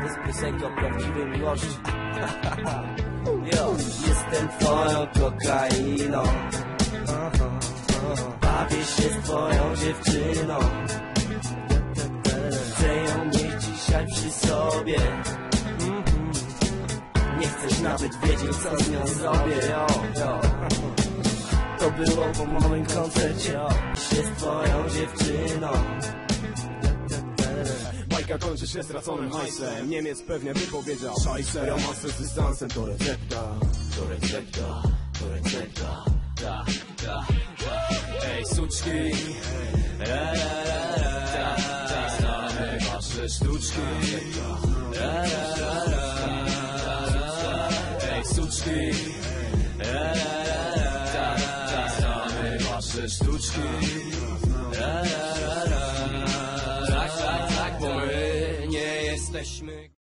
To jest piosenka o prawdziwej miłości. Yo, jestem twoją kokainą. Bawię się z twoją dziewczyną. Chcę ją mieć dzisiaj przy sobie. Nie chcesz nawet wiedzieć co z nią zrobię. To było po moim koncercie. Się z twoją dziewczyną Bajka kończy się straconym hajsem. Niemiec pewnie wypowiedział Szajse, romansy z dystansem to recepta. To recepta, to recepta Da, da, da Ej, suczki. La, la, la, la, Tak, znamy wasze sztuczki. La, la, la, la. Ej, suczki. La, la, la, la, Tak, znamy wasze sztuczki jesteśmy